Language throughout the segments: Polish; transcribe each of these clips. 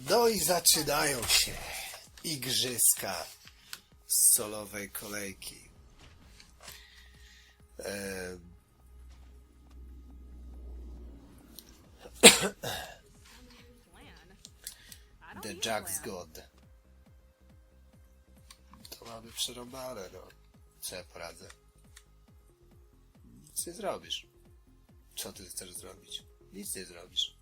No i zaczynają się igrzyska z solowej kolejki. The Jack's. God. To mamy przerąbane, no. Co ja poradzę? Nic nie zrobisz. Co ty chcesz zrobić? Nic nie zrobisz.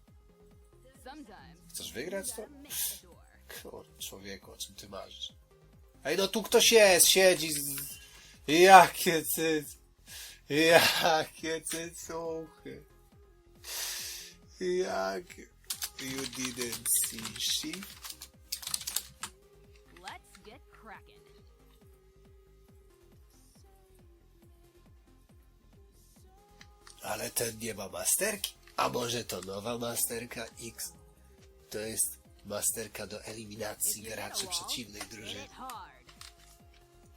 Chcesz wygrać to? gotta make the door. Kur, człowieku, o czym ty marzysz? Ej, no tu ktoś jest, siedzi z... Jakie cyc... Jakie cycuchy. Jakie... You didn't see she? Let's get cracking. Ale ten nie ma masterki. A może to nowa masterka X? To jest masterka do eliminacji graczy przeciwnej drużyny.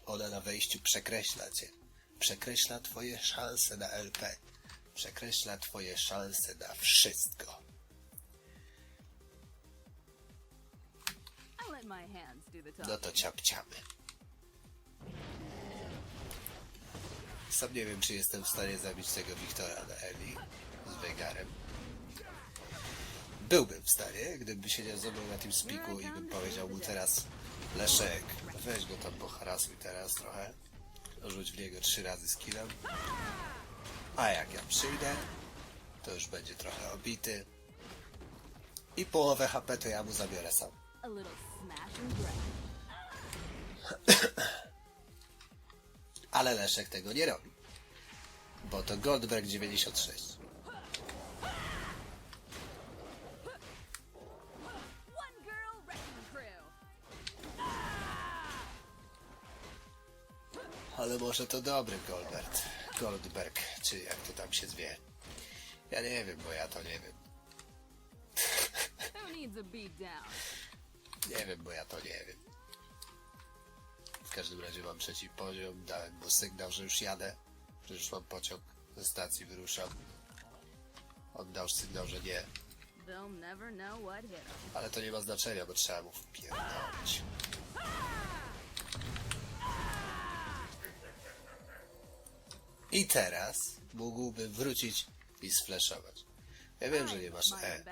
Ona na wejściu przekreśla cię. Przekreśla twoje szanse na LP. Przekreśla twoje szanse na wszystko. No to ciapciamy. Sam nie wiem, czy jestem w stanie zabić tego Wiktora na Eli z Vegarem. Byłbym w stanie, gdybym siedział ze mną na tym spiku i bym powiedział mu teraz Leszek, weź go tam poharasuj teraz trochę. Rzuć w niego trzy razy skillem. A jak ja przyjdę, to już będzie trochę obity. I połowę HP to ja mu zabiorę sam. Ale Leszek tego nie robi. Bo to Goldberg 96. Ale może to dobry Goldberg. Goldberg, czy jak to tam się zwie. Ja nie wiem, bo ja to nie wiem. Nie wiem, bo ja to nie wiem. W każdym razie mam trzeci poziom, dałem mu sygnał, że już jadę, że już mam pociąg ze stacji, wyruszam. On dał sygnał, że nie, ale to nie ma znaczenia, bo trzeba mu wpierdolić. I teraz mógłby wrócić i sflashować. Ja wiem, że nie masz E,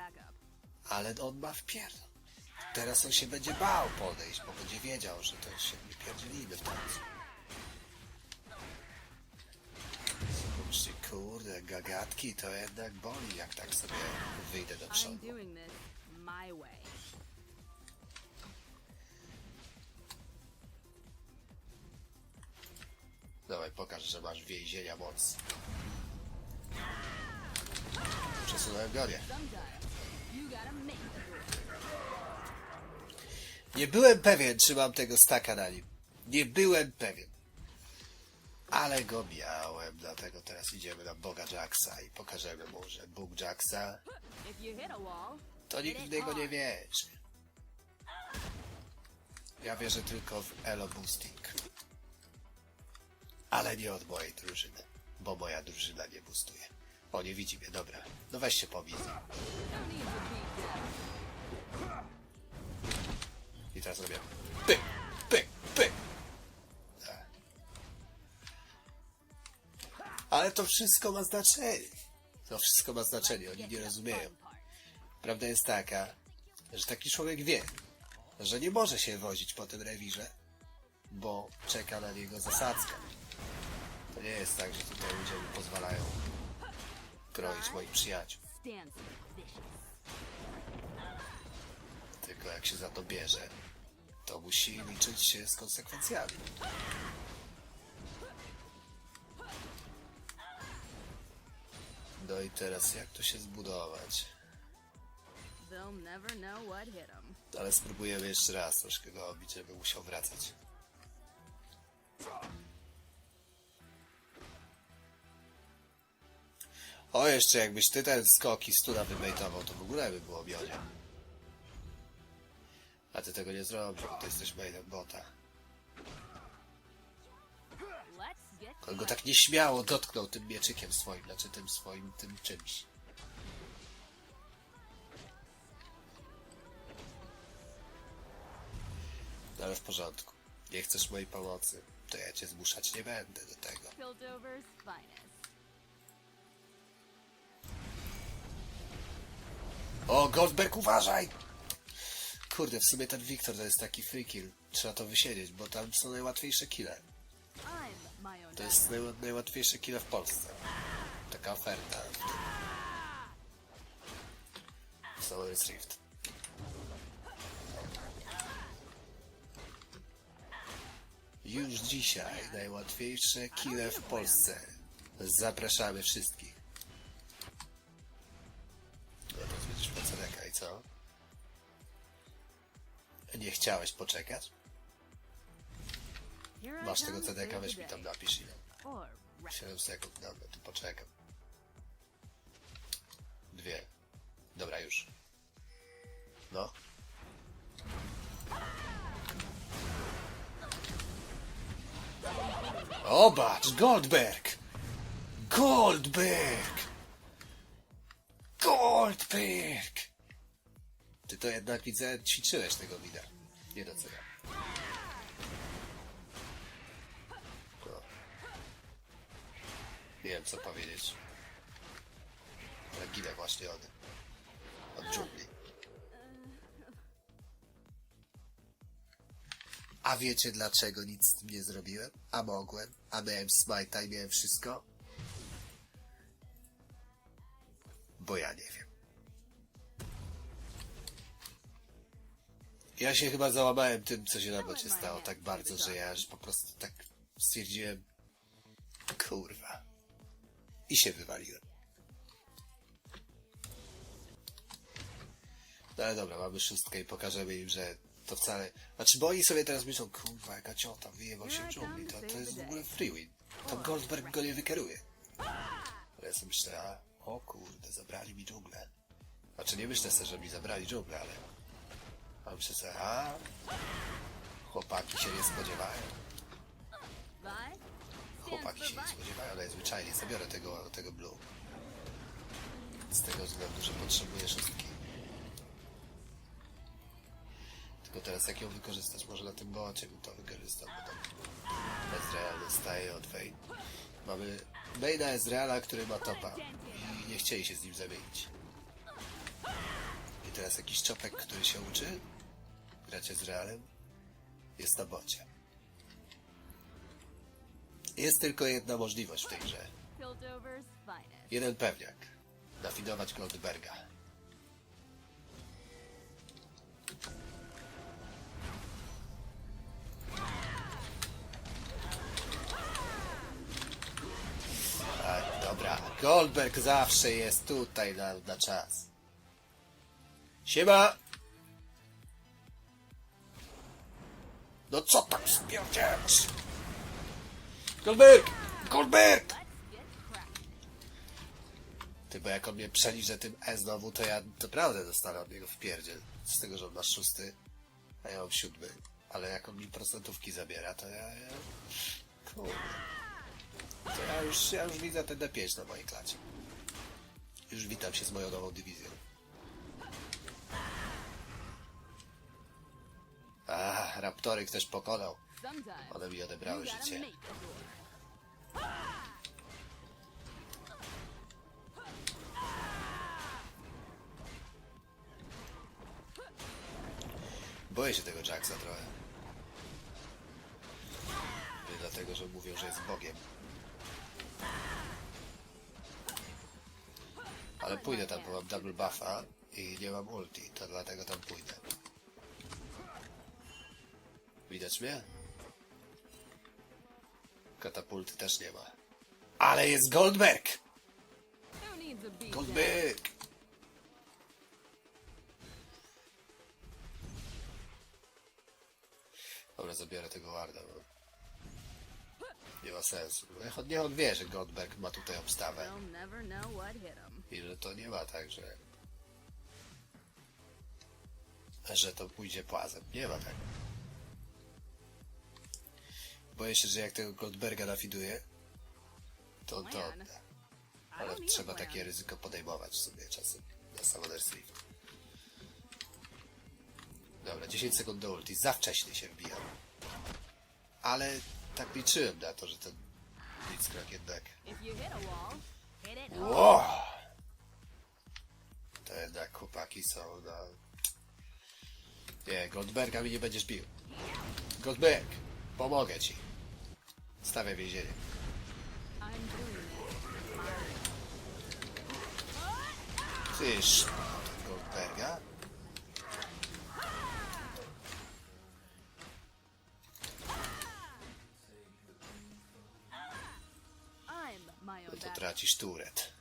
ale on ma wpierdol. Teraz on się będzie bał podejść, bo będzie wiedział, że to się nie pierdzielimy w końcu. Zobaczcie, kurde, gagatki to jednak boli, jak tak sobie wyjdę do przodu. Dawaj, pokaż, że masz więzienia moc. Przesunąłem gonię. Nie byłem pewien, czy mam tego staka na nim. Nie byłem pewien. Ale go miałem, dlatego teraz idziemy na Boga Jacksa i pokażemy mu, że Bóg Jacksa to nikt niego nie wierzy. Ja wierzę tylko w Elo Boosting. Ale nie od mojej drużyny, bo moja drużyna nie boostuje. O, nie widzi mnie, dobra. No weź się pobij. I teraz robię pyk, pyk, pyk. Tak. Ale to wszystko ma znaczenie. To wszystko ma znaczenie, oni nie rozumieją. Prawda jest taka, że taki człowiek wie, że nie może się wozić po tym rewirze, bo czeka na niego zasadzka. Nie jest tak, że tutaj ludzie mu pozwalają kroić moich przyjaciół. Tylko jak się za to bierze, to musi liczyć się z konsekwencjami. No i teraz jak to się zbudować? Ale spróbujemy jeszcze raz troszkę go obić, żeby musiał wracać. O, jeszcze jakbyś ty ten skok i stuna wybejtował, to w ogóle by było miodzie. A ty tego nie zrobisz, bo ty jesteś mainem bota. On go tak nieśmiało dotknął tym mieczykiem swoim, znaczy tym swoim, tym czymś. Ale w porządku. Nie chcesz mojej pomocy, to ja cię zmuszać nie będę do tego. O, Goldberg, uważaj! Kurde, w sumie ten Wiktor to jest taki free kill. Trzeba to wysiedzieć, bo tam są najłatwiejsze own To jest naj, najłatwiejsze kille w Polsce. Taka oferta. Summer's Rift. Już dzisiaj najłatwiejsze kille w Polsce. Zapraszamy wszystkich. Co? Nie chciałeś poczekać? Masz tego CDK, weź mi tam napisz ile. Or wreck. 7 sekund, dobra, tu poczekam. Dwie. Dobra, już. No. Obacz, Goldberg! Goldberg! Goldberg! Ty to jednak widzę, ćwiczyłeś tego widać. Nie doceniam. No. Nie wiem co powiedzieć. Ale ginę właśnie od, od dżungli. A wiecie dlaczego nic z tym nie zrobiłem? A mogłem? A miałem smajta i miałem wszystko? Bo ja nie wiem. Ja się chyba załamałem tym, co się na bocie stało tak bardzo, że ja już po prostu tak stwierdziłem kurwa. I się wywaliłem. No ale dobra, mamy szóstkę i pokażemy im, że to wcale... Znaczy, bo oni sobie teraz myślą, kurwa, jaka ciota, wyjebał się w dżungli, to, to jest w ogóle free win. To Goldberg go nie wykeruje. Ale ja sobie myślę, a, o kurde, zabrali mi dżunglę. Znaczy, nie myślę sobie, że mi zabrali dżunglę, ale... Myślę sobie, a... Chłopaki się nie spodziewają. Chłopaki się nie spodziewają, najzwyczajniej zabiorę tego, tego blue. Z tego względu, że potrzebuję szóstki. Tylko teraz jak ją wykorzystać? Może na tym bocie bym to wykorzystał, bo tam Ezreal dostaje od Vayne. Mamy maina Ezreala, który ma topa i nie chcieli się z nim zamienić. I teraz jakiś czopek, który się uczy grać Ezrealem jest na bocie. Jest tylko jedna możliwość w tej grze. Jeden pewniak. Nafidować Goldberga. Tak, dobra. Goldberg zawsze jest tutaj na, na czas. Siema! No co tam spierdzielasz? Goldberg! Goldberg! Ty, bo jak on mnie przeliże tym E znowu, to ja naprawdę dostanę od niego w pierdziel. Z tego, że on ma szósty, a ja mam siódmy. Ale jak on mi procentówki zabiera, to ja... ja... Kurde. To ja już, ja już widzę ten D5 na mojej klacie. Już witam się z moją nową dywizją. A, Raptory ktoś pokonał. One mi odebrały życie. Boję się tego Jacksa trochę. Nie dlatego, że mówią, że jest Bogiem. Ale pójdę tam, bo mam double buffa i nie mam ulti, to dlatego tam pójdę. Widać mnie? Katapulty też nie ma. Ale jest Goldberg! Goldberg! Dobra, zabiorę tego warda, bo nie ma sensu. Niech on, niech on wie, że Goldberg ma tutaj obstawę i że to nie ma tak, że że to pójdzie płazem. Nie ma tak. Boję się, że jak tego Goldberga nafiduje, to on to odda. Ale trzeba takie ryzyko podejmować sobie czasem na Summoner's Rift. Dobra, 10 sekund do ulti. Za wcześnie się wbijał. Ale tak liczyłem na to, że ten Blitzcrank jednak... Wow! To jednak chłopaki są na... Nie, Goldberga mi nie będziesz bił. Goldberg, pomogę ci. Stawię więzienie. Tyż, Goldberga? No to tracisz turet.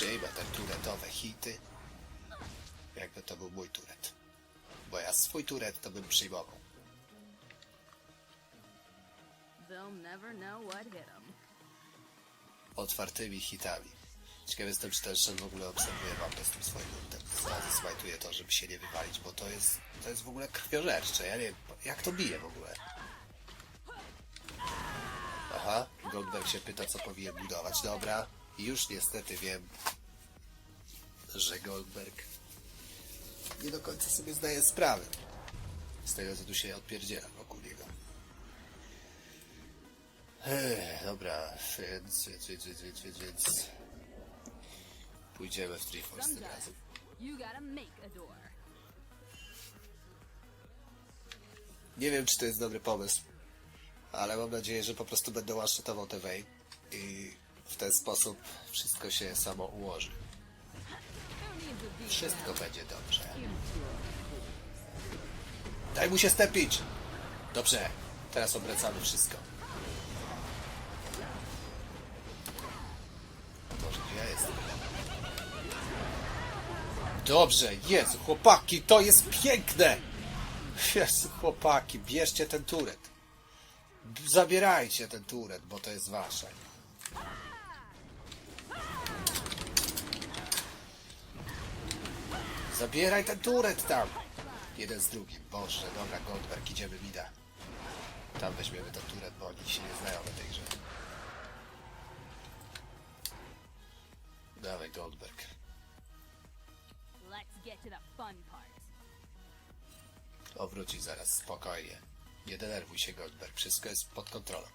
Przyjmę te turetowe hity. Jakby to był mój turet. Bo ja swój turet to bym przyjmował. Otwartymi hitami. Ciekaw jestem, czy też w ogóle obserwuję mapę z tym swoim ultem. Zrazu smajtuję to, żeby się nie wywalić, bo to jest, to jest w ogóle krwiożercze. Ja nie wiem, jak to bije w ogóle. Aha, Goldberg się pyta, co powinien budować. Dobra, już niestety wiem, że Goldberg nie do końca sobie zdaje sprawy z tego, co tu się odpierdziela wokół niego. Ech, dobra, więc, więc, więc, więc, więc, więc, pójdziemy w Triforce tym razem. Nie wiem, czy to jest dobry pomysł, ale mam nadzieję, że po prostu będę łaszczetował te i w ten sposób wszystko się samo ułoży. Wszystko będzie dobrze. Daj mu się stepić! Dobrze, teraz obracamy wszystko. Ja jestem? Dobrze, Jezu, chłopaki, to jest piękne! Jezu, chłopaki, bierzcie ten turet. Zabierajcie ten turet, bo to jest wasze. Zabieraj ten turet tam! Jeden z drugim. Boże, dobra, Goldberg, idziemy mida. Tam weźmiemy ten turet, bo oni się nie znają na tej grze. Dawaj, Goldberg. Let's get to the fun part. Powróci zaraz, spokojnie. Nie denerwuj się, Goldberg. Wszystko jest pod kontrolą.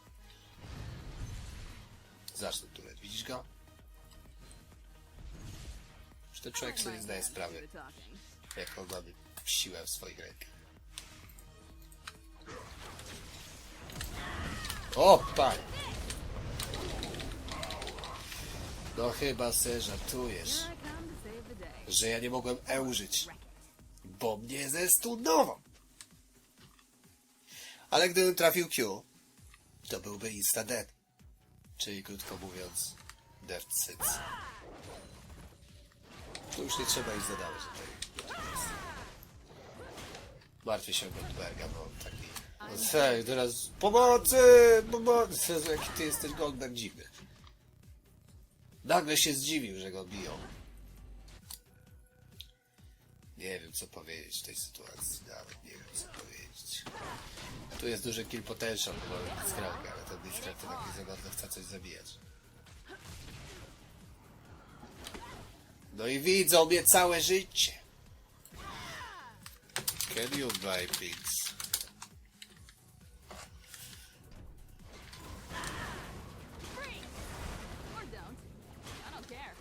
Zacznę turet. Widzisz go? Ten człowiek sobie nie zdaje The talking. jaką mamy siłę w swoich rękach. O, pan! No chyba se żartujesz, to że ja nie mogłem E użyć, bo mnie zestunował. Ale gdybym trafił Q, to byłby insta dead. Czyli krótko mówiąc, death sits. Tu już nie trzeba ich zadawać do tej. Martwię się o Goldberga, bo taki... No tak, teraz pomocy! Pomocy! Jezu, Jaki ty jesteś Goldberg dziwny. Nagle się zdziwił, że go biją. Nie wiem, co powiedzieć w tej sytuacji. Nawet nie wiem, co powiedzieć. Tu jest duży kill potential, bo Blitzcrank, ale ten Blitzcrank to tak nie za bardzo chce coś zabijać. No i widzą mnie całe życie. Can you buy pigs? Free! Or don't. I don't care.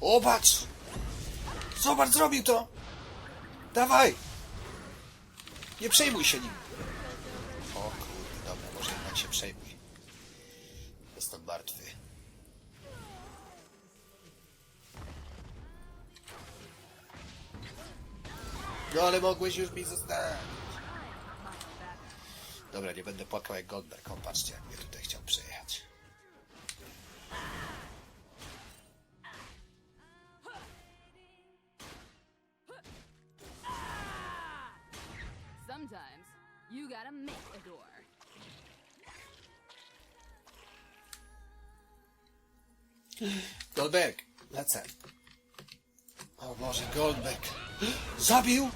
O, patrz! Zobacz, zrobił to! Dawaj! Nie przejmuj się nim! Się przejmuj. Jestem martwy. No ale mogłeś już mi zostawić. Dobra, nie będę płakał jak Goldberg. O, patrzcie, jak mnie tutaj Goldberg, lecę. O Boże, Goldberg. Zabił!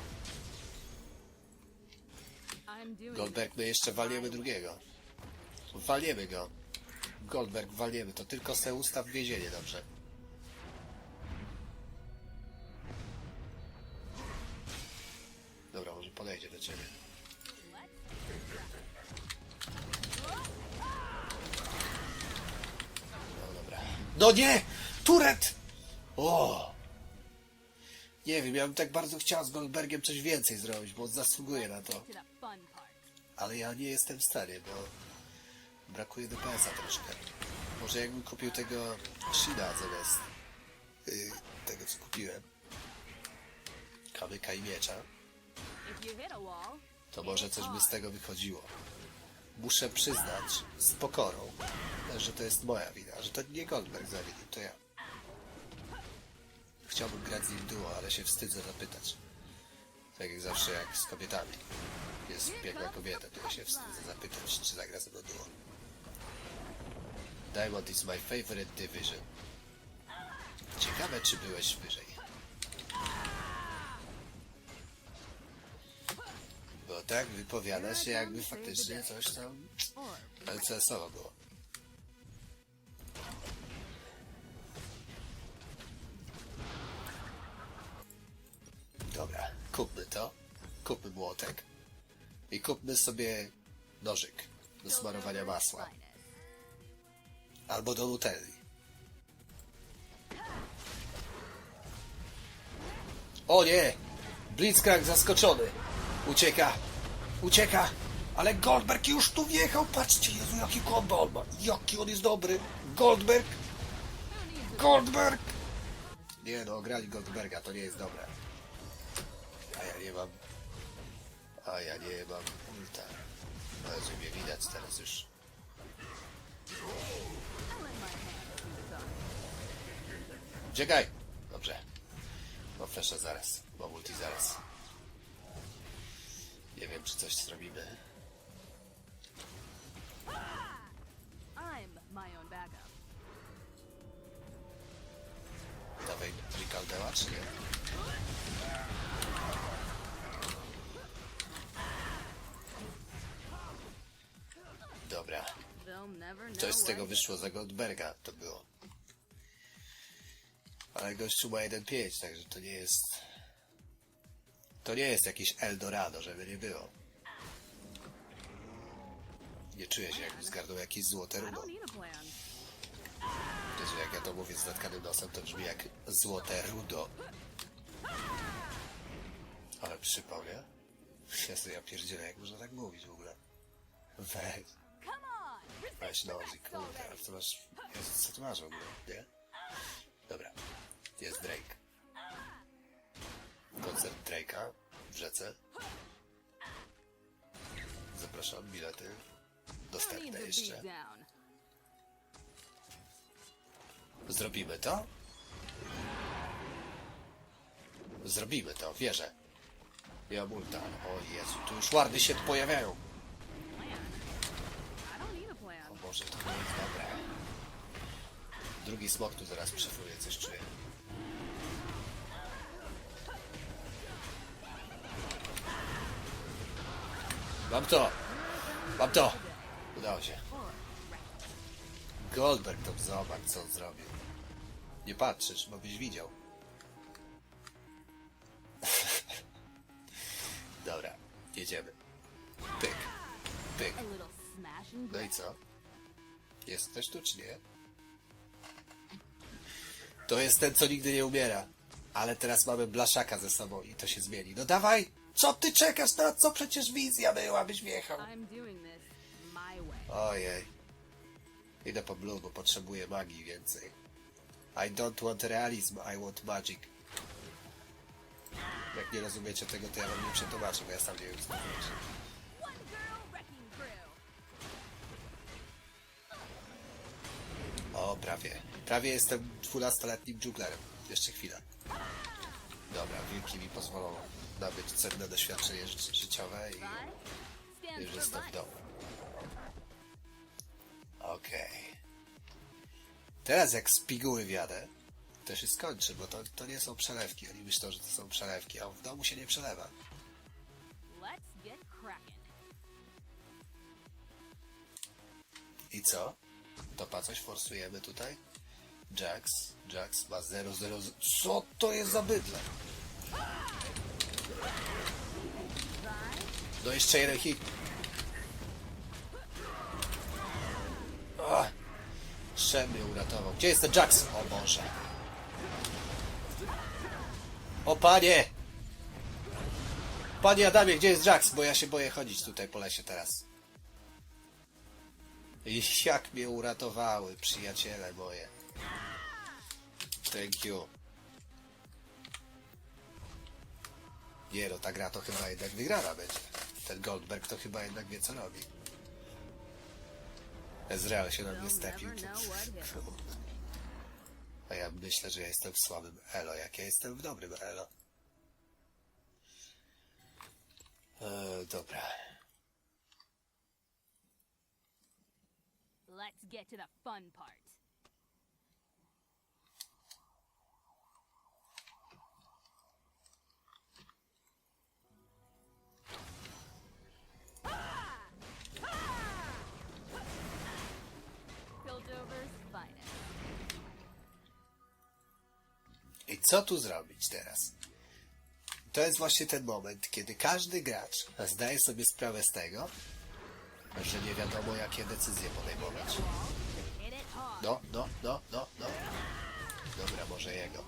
Goldberg, my jeszcze walniemy drugiego. Walniemy go. Goldberg, walniemy. To tylko se ustaw w więzienie, dobrze. Dobra, może podejdzie do ciebie. No nie! Turet! O! Nie wiem, ja bym tak bardzo chciał z Goldbergiem coś więcej zrobić, bo zasługuje na to. Ale ja nie jestem w stanie, bo brakuje DPS-a troszkę. Może jakbym kupił tego Shida zamiast yy, tego, co kupiłem. Kamyka i miecza, to może coś by z tego wychodziło. Muszę przyznać z pokorą, że to jest moja wina, że to nie Goldberg zawiódł, to ja. Chciałbym grać z nim duo, ale się wstydzę zapytać. Tak jak zawsze jak z kobietami. Jest biegła kobieta, to ja się wstydzę zapytać, czy zagra ze mną duo. Diamond is my favorite division. Ciekawe, czy byłeś wyżej. Tak wypowiada się, jakby faktycznie coś tam LCS-owo było. Dobra, kupmy to. Kupmy młotek. I kupmy sobie nożyk do smarowania masła. Albo do nutelli. O nie! Blitzcrank zaskoczony. Ucieka. Ucieka. Ale Goldberg już tu wjechał. Patrzcie, Jezu, jaki kombo on ma. Jaki on jest dobry. Goldberg. Goldberg. Nie no, Goldberga, to nie jest dobre. A ja nie mam... A ja nie mam ulta. No, Jezu, mnie widać teraz już. Uciekaj! Dobrze. Mam fleszę zaraz. Mam multi zaraz. Nie wiem, czy coś zrobimy. I'm my own backup. Dawaj Ricardeła, czy nie? Dobra. They'll never know Coś z tego wyszło za Goldberga, to było. Ale gościu ma 1.5, także to nie jest... To nie jest jakiś Eldorado, żeby nie było. Nie czuję się jakby zgarnął jakieś złote plan. Jezu, jak ja to mówię z zatkanym nosem, to brzmi jak złote rudo. Ale przypał, nie? Jezu, ja pierdzielę, jak można tak mówić w ogóle. Weź, weź best kurde, ale co masz... Jezu, co ty masz w ogóle, nie? Dobra, jest Drake. Koncert Drake'a w rzece. Zapraszam, bilety dostępne jeszcze. Zrobimy to? Zrobimy to, wierzę. Ja multa. O Jezu, tu już wardy się pojawiają. A plan. O Boże, to nie jest dobre. Drugi smok tu zaraz przyfuje, coś czuję. Mam to! Mam to! Udało się. Goldberg to zobacz, co on zrobił. Nie patrzysz, bo byś widział. Dobra, jedziemy. Pyk, pyk. No i co? Jest ktoś tu, czy nie? To jest ten, co nigdy nie umiera. Ale teraz mamy blaszaka ze sobą i to się zmieni. No dawaj! Co ty czekasz na co? Przecież wizja była, byś wjechał. Ojej. Idę po blue, bo potrzebuję magii więcej. I don't want realism, I want magic. Jak nie rozumiecie tego, to ja wam nie przetłumaczę, bo ja sam nie wiem, co to znaczy. O, prawie. Prawie jestem 12-letnim dżunglerem. Jeszcze chwilę. Dobra, wilki mi pozwolą nabyć cenne doświadczenie ży- życiowe i już jestem w domu. Okej. Teraz jak z piguły wjadę, to się skończy, bo to, to nie są przelewki. Oni myślą, że to są przelewki, a w domu się nie przelewa. I co? Topa coś forsujemy tutaj? Jax, Jax ma 0, 0, Co to jest za bydle? No jeszcze jeden hit. Szem mnie uratował. Gdzie jest ten Jax? O Boże. O panie! Panie Adamie, gdzie jest Jax? Bo ja się boję chodzić tutaj po lesie teraz. I jak mnie uratowały, przyjaciele moje. Thank you. Nie no, ta gra to chyba jednak wygrana będzie. Ten Goldberg to chyba jednak wie co robi. Ezreal się na mnie stepił. A ja myślę, że ja jestem w słabym elo, jak ja jestem w dobrym elo. E, dobra. Let's get to the fun part. Co tu zrobić teraz? To jest właśnie ten moment, kiedy każdy gracz zdaje sobie sprawę z tego, że nie wiadomo jakie decyzje podejmować. No, no, no, no, no. Dobra, może jego.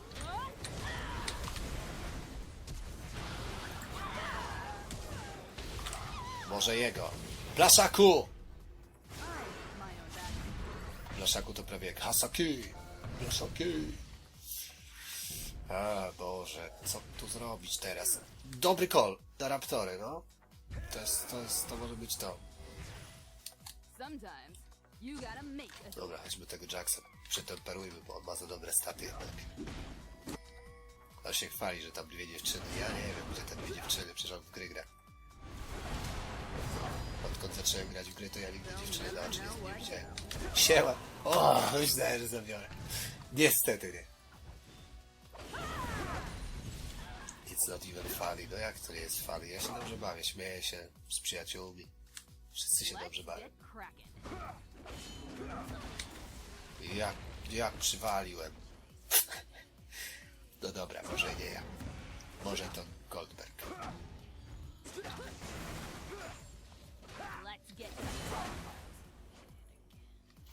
Może jego. Blaszaku! Blaszaku to prawie jak Hasaki. A Boże, co tu zrobić teraz? Dobry call na Raptory, no. To jest, to jest, to może być to. Dobra, chodźmy tego Jacksa. Przetemperujmy, bo on ma za dobre staty jednak. On się chwali, że tam dwie dziewczyny. Ja nie wiem, gdzie te dwie dziewczyny, przecież on w gry gra. Odkąd zacząłem grać w gry, to ja nigdy dziewczyny na oczy nie, nie widziałem. Siema! O, myślałem, że zabiorę. Niestety nie. Not funny. No jak to nie jest funny? Ja się dobrze bawię, śmieję się z przyjaciółmi. Wszyscy się dobrze bawią. Jak, jak przywaliłem. No dobra, może nie ja. Może to Goldberg.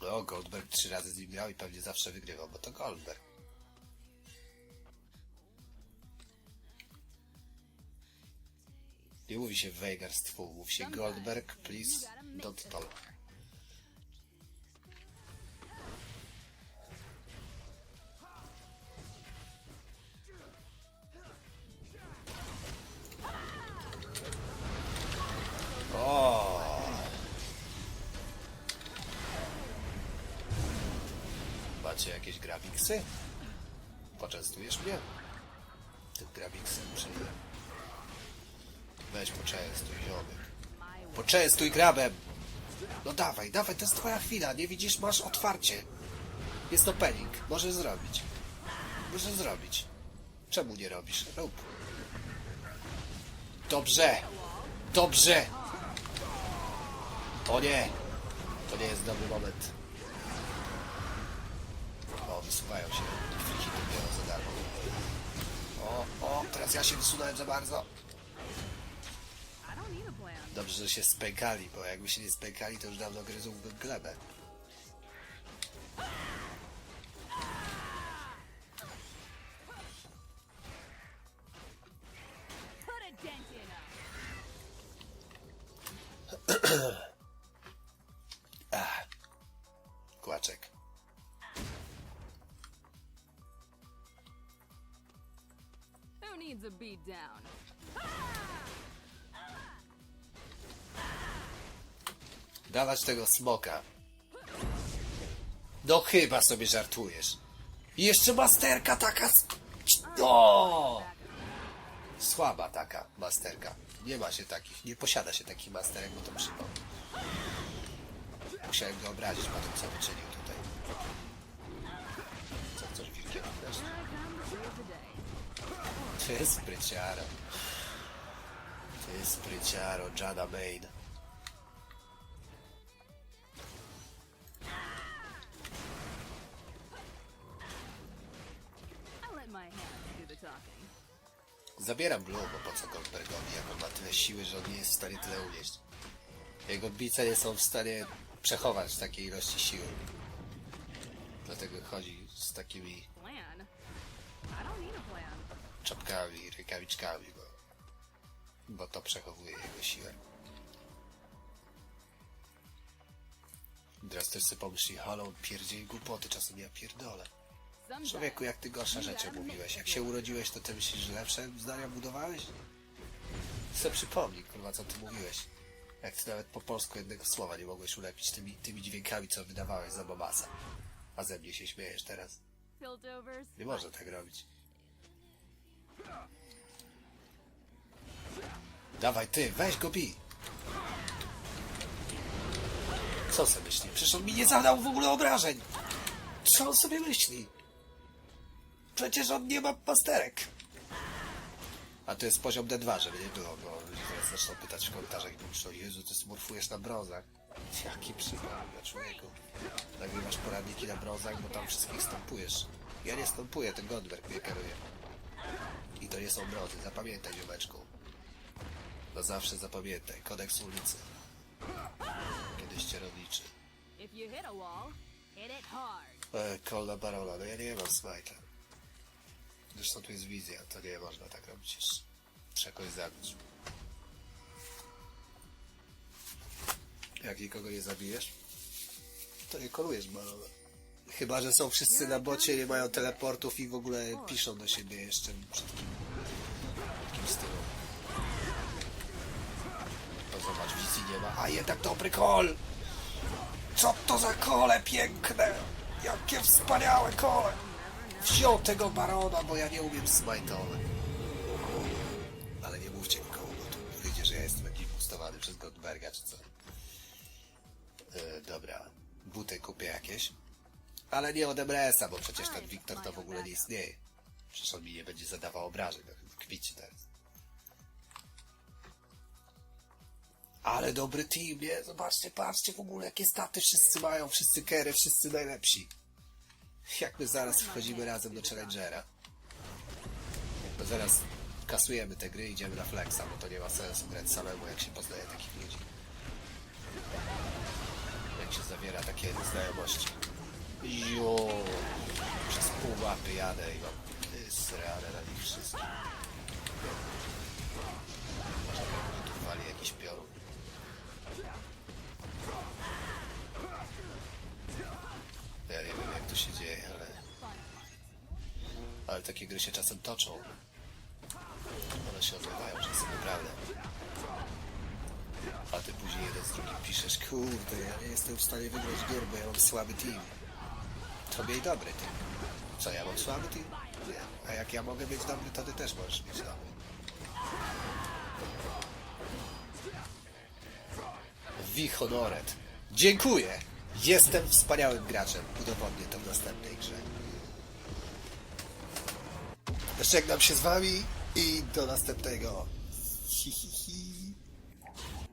No, Goldberg trzy razy z nim grał i pewnie zawsze wygrywał, bo to Goldberg. Nie mówi się Veigar z twu, mówi się Goldberg, please don't talk. O! Macie jakieś grabiksy? Poczęstujesz mnie? Tym grabiksem przyjdę. Weź poczęstuj, ziomek. Poczęstuj grabem! No dawaj, dawaj, to jest twoja chwila, nie widzisz, masz otwarcie. Jest opening, możesz zrobić. Możesz zrobić. Czemu nie robisz? Rób. Dobrze! Dobrze! O nie! To nie jest dobry moment. O, wysuwają się. Hity biorą za darmo. O, o, teraz ja się wysunąłem za bardzo. Dobrze, że się spękali, bo jakby się nie spękali, to już dawno gryzłbym glebę. Put a dent in 'em. Kłaczek. Who needs a beat down? Dawać tego smoka. No chyba sobie żartujesz. I jeszcze masterka taka... O! No! Słaba taka masterka. Nie ma się takich, nie posiada się takich masterek, bo to przypomnę. Musiałem go obrazić po tym, co wyczynił tutaj. Co chcesz wilkiem obrazić? Ty spryciaro. Ty spryciaro, Jada Main. Zabieram Blue, bo po co Goldbergowi, jak on ma tyle siły, że on nie jest w stanie tyle unieść. Jego odbice nie są w stanie przechować takiej ilości siły. Dlatego chodzi z takimi czapkami, rękawiczkami, bo, bo to przechowuje jego siłę. Teraz też sobie pomyśli, halo, on pierdzieli głupoty, czasem ja pierdolę. Człowieku, jak ty gorsze rzeczy mówiłeś. Jak się urodziłeś, to ty myślisz, że lepsze zdania budowałeś? Se przypomnij, kurwa, co ty mówiłeś. Jak ty nawet po polsku jednego słowa nie mogłeś ulepić tymi, tymi dźwiękami, co wydawałeś za babasa. A ze mnie się śmiejesz teraz. Nie można tak robić. Dawaj ty, weź go bij. Co sobie myśli? Przecież on mi nie zadał w ogóle obrażeń. Co on sobie myśli? Przecież on nie ma pasterek. A to jest poziom D2, żeby nie było, bo ludzie teraz zaczną pytać w komentarzach i pomyślą, Jezu, ty smurfujesz na brązach. Jaki dla człowieku. Nagrywasz poradniki na brązach, bo tam wszystkich stąpujesz. Ja nie stąpuję, ten Godberg mnie kieruje. I to nie są brązy, zapamiętaj, ziomeczku. No zawsze zapamiętaj, kodeks ulicy. Kiedyś cię rozliczy. If you hit a wall, hit it hard. E, Kolna Barola, no ja nie mam smajta. Zresztą tu jest wizja, to nie można tak robić jeszcze. Trzeba kogoś zabić. Jak nikogo nie zabijesz, to nie kolujesz Barola. Chyba, że są wszyscy na bocie, nie mają teleportów i w ogóle piszą do siebie jeszcze przed kim, kim stylu. No zobacz, wizji nie ma. A jednak dobry kol! Co to za kole piękne! Jakie wspaniałe kole! Wziął tego barona, bo ja nie umiem smajtować. Ale nie mówcie nikomu, bo tu wyjdzie, że ja jestem jakiś boostowany przez Goldberga czy co. E, dobra, buty kupię jakieś. Ale nie od Emresa, bo przecież ten Wiktor to w ogóle nie istnieje. Przecież on mi nie będzie zadawał obrażeń, no kwicie teraz. Ale dobry team, nie? Zobaczcie, patrzcie w ogóle jakie staty wszyscy mają, wszyscy kery, wszyscy najlepsi. Jak my zaraz wchodzimy razem do Challengera. Bo zaraz kasujemy te gry i idziemy na flexa, bo to nie ma sensu grać samemu, jak się poznaje takich ludzi. Jak się zawiera takie znajomości. Jo, przez pół mapy jadę i mam sreale na nich wszystkich. Może tu wali jakiś piorun. Ale takie gry się czasem toczą. One się odbywają czasem naprawdę. A ty później jeden z drugim piszesz, kurde, ja nie jestem w stanie wygrać gier, bo ja mam słaby team. Tobie i dobry team. Co, ja mam słaby team? Nie. A jak ja mogę mieć dobry, to ty też możesz mieć dobry. Wi Honoret. Dziękuję! Jestem wspaniałym graczem. Udowodnię to w następnej grze. Żegnam się z wami i do następnego. Hi, hi, hi.